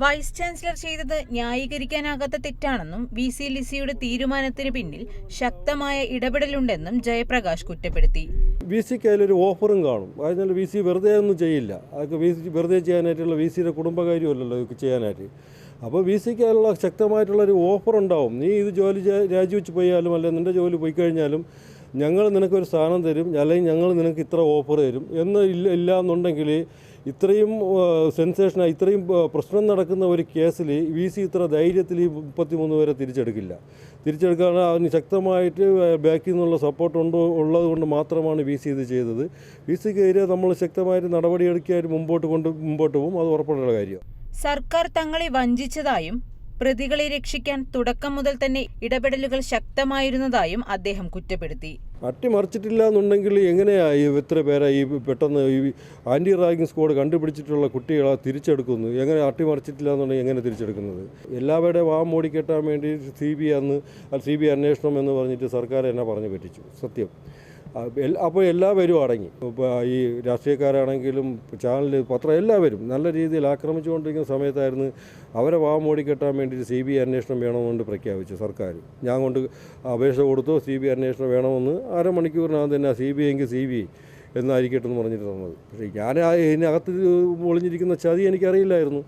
Vice chancellor ചെയ്തത് ന്യായീകരിക്കാനാകാത്ത തെറ്റാണെന്നും V C ലിസിയുടെ തീരുമാനത്തിന് പിന്നിൽ ശക്തമായ ഇടപെടലുണ്ടെന്നും ജയപ്രകാശ് കുറ്റപ്പെടുത്തി. വി സിക്ക് അതിലൊരു ഓഫറും കാണും. അതിനാൽ വി സി വെറുതെ ഒന്നും ചെയ്യില്ല. അതൊക്കെ വി സി വെറുതെ ചെയ്യാനായിട്ടുള്ള വി സിയുടെ കുടുംബകാര്യമല്ലല്ലോ ഇതൊക്കെ ചെയ്യാനായിട്ട്. അപ്പോൾ വി സിക്ക് അതിനുള്ള ശക്തമായിട്ടുള്ളൊരു ഓഫർ ഉണ്ടാവും നീ ഇത് ജോലി രാജിവെച്ച് പോയാലും അല്ലെങ്കിൽ നിന്റെ ജോലി പോയി കഴിഞ്ഞാലും ഞങ്ങൾ നിനക്കൊരു സ്ഥാനം തരും അല്ലെങ്കിൽ ഞങ്ങൾ നിനക്ക് ഇത്ര ഓഫർ തരും എന്ന് ഇല്ല ഇല്ല എന്നുണ്ടെങ്കിൽ ഇത്രയും സെൻസേഷനായി ഇത്രയും പ്രശ്നം നടക്കുന്ന ഒരു കേസിൽ വി സി ഇത്ര ധൈര്യത്തിൽ ഈ മുപ്പത്തിമൂന്ന് പേരെ തിരിച്ചെടുക്കില്ല. തിരിച്ചെടുക്കാൻ അതിന് ശക്തമായിട്ട് ബാക്കിൽ നിന്നുള്ള സപ്പോർട്ട് ഉണ്ടോ ഉള്ളത് കൊണ്ട് മാത്രമാണ് വി സി ഇത് ചെയ്തത്. വി സിക്കെതിരെ നമ്മൾ ശക്തമായിട്ട് നടപടിയെടുക്കാൻ മുമ്പോട്ട് കൊണ്ട് മുമ്പോട്ട് പോകും. അത് ഉറപ്പുള്ള കാര്യമാണ് സർക്കാർ തങ്ങളെ വഞ്ചിച്ചതായും പ്രതികളെ രക്ഷിക്കാൻ തുടക്കം മുതൽ തന്നെ ഇടപെടലുകൾ ശക്തമായിരുന്നതായും അദ്ദേഹം കുറ്റപ്പെടുത്തി. അട്ടിമറിച്ചിട്ടില്ല എന്നുണ്ടെങ്കിൽ എങ്ങനെയാ ഈ ഇത്ര പേരെ ഈ പെട്ടെന്ന് ഈ ആന്റി റാഗിങ് സ്ക്വാഡ് കണ്ടുപിടിച്ചിട്ടുള്ള കുട്ടികളെ തിരിച്ചെടുക്കുന്നു? എങ്ങനെ അട്ടിമറിച്ചിട്ടില്ല എന്നുണ്ടെങ്കിൽ എങ്ങനെ തിരിച്ചെടുക്കുന്നത്? എല്ലാവരുടെ വാ മൂടിക്കെട്ടാൻ വേണ്ടി സി ബി അന്ന് സി ബി അന്വേഷണം എന്ന് പറഞ്ഞിട്ട് സർക്കാർ എന്നെ പറഞ്ഞു പറ്റിച്ചു. സത്യം. അപ്പോൾ എല്ലാവരും അടങ്ങി. ഇപ്പോൾ ഈ രാഷ്ട്രീയക്കാരാണെങ്കിലും ചാനൽ പത്രം എല്ലാവരും നല്ല രീതിയിൽ ആക്രമിച്ചുകൊണ്ടിരിക്കുന്ന സമയത്തായിരുന്നു അവരെ വാ മൂടിക്കെട്ടാൻ വേണ്ടിയിട്ട് സി ബി ഐ അന്വേഷണം വേണമെന്നുകൊണ്ട് പ്രഖ്യാപിച്ചു സർക്കാർ. ഞാൻ കൊണ്ട് അപേക്ഷ കൊടുത്തു സി ബി ഐ അന്വേഷണം വേണമെന്ന് അരമണിക്കൂറിനകം തന്നെ സി ബി ഐക്ക് സി ബി എന്നായിരിക്കട്ടെ എന്ന് പറഞ്ഞിട്ട് തന്നത്. പക്ഷേ ഞാൻ ഇതിനകത്ത് ഒളിഞ്ഞിരിക്കുന്ന ചതി എനിക്കറിയില്ലായിരുന്നു.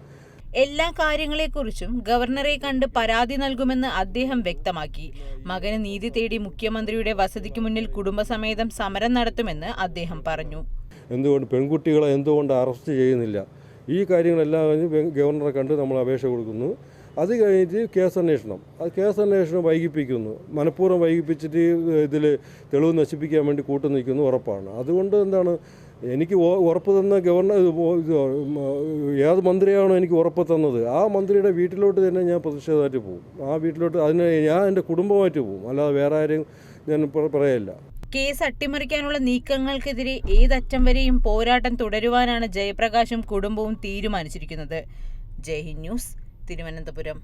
എല്ലാ കാര്യങ്ങളെക്കുറിച്ചും ഗവർണറെ കണ്ട് പരാതി നൽകുമെന്ന് അദ്ദേഹം വ്യക്തമാക്കി. മകന് നീതി തേടി മുഖ്യമന്ത്രിയുടെ വസതിക്ക് മുന്നിൽ കുടുംബസമേതം സമരം നടത്തുമെന്ന് അദ്ദേഹം പറഞ്ഞു. എന്തുകൊണ്ട് പെൺകുട്ടികളെ എന്തുകൊണ്ട് അറസ്റ്റ് ചെയ്യുന്നില്ല? ഈ കാര്യങ്ങളെല്ലാം ഗവർണറെ കണ്ട് നമ്മൾ അപേക്ഷ കൊടുക്കുന്നു. അത് കഴിഞ്ഞിട്ട് കേസന്വേഷണം. അത് കേസ് അന്വേഷണം വൈകിപ്പിക്കുന്നു. മനഃപൂർവം വൈകിപ്പിച്ചിട്ട് ഇതിൽ തെളിവ് നശിപ്പിക്കാൻ വേണ്ടി കൂട്ടു നിൽക്കുന്നു ഉറപ്പാണ്. അതുകൊണ്ട് എന്താണ് എനിക്ക് ഉറപ്പ് തന്ന ഗവർണർ ഏത് മന്ത്രിയാണോ എനിക്ക് ഉറപ്പ് തന്നത് ആ മന്ത്രിയുടെ വീട്ടിലോട്ട് തന്നെ ഞാൻ പ്രതിഷേധമായിട്ട് പോകും. ആ വീട്ടിലോട്ട് അതിന് ഞാൻ എന്റെ കുടുംബമായിട്ട് പോകും. അല്ലാതെ വേറെ ആരെയും ഞാൻ പറയല്ല കേസ് അട്ടിമറിക്കാനുള്ള നീക്കങ്ങൾക്കെതിരെ ഏതറ്റം വരെയും പോരാട്ടം തുടരുവാനാണ് ജയപ്രകാശും കുടുംബവും തീരുമാനിച്ചിരിക്കുന്നത്. ജയ്ഹിന്ദ് ന്യൂസ് തിരുവനന്തപുരം.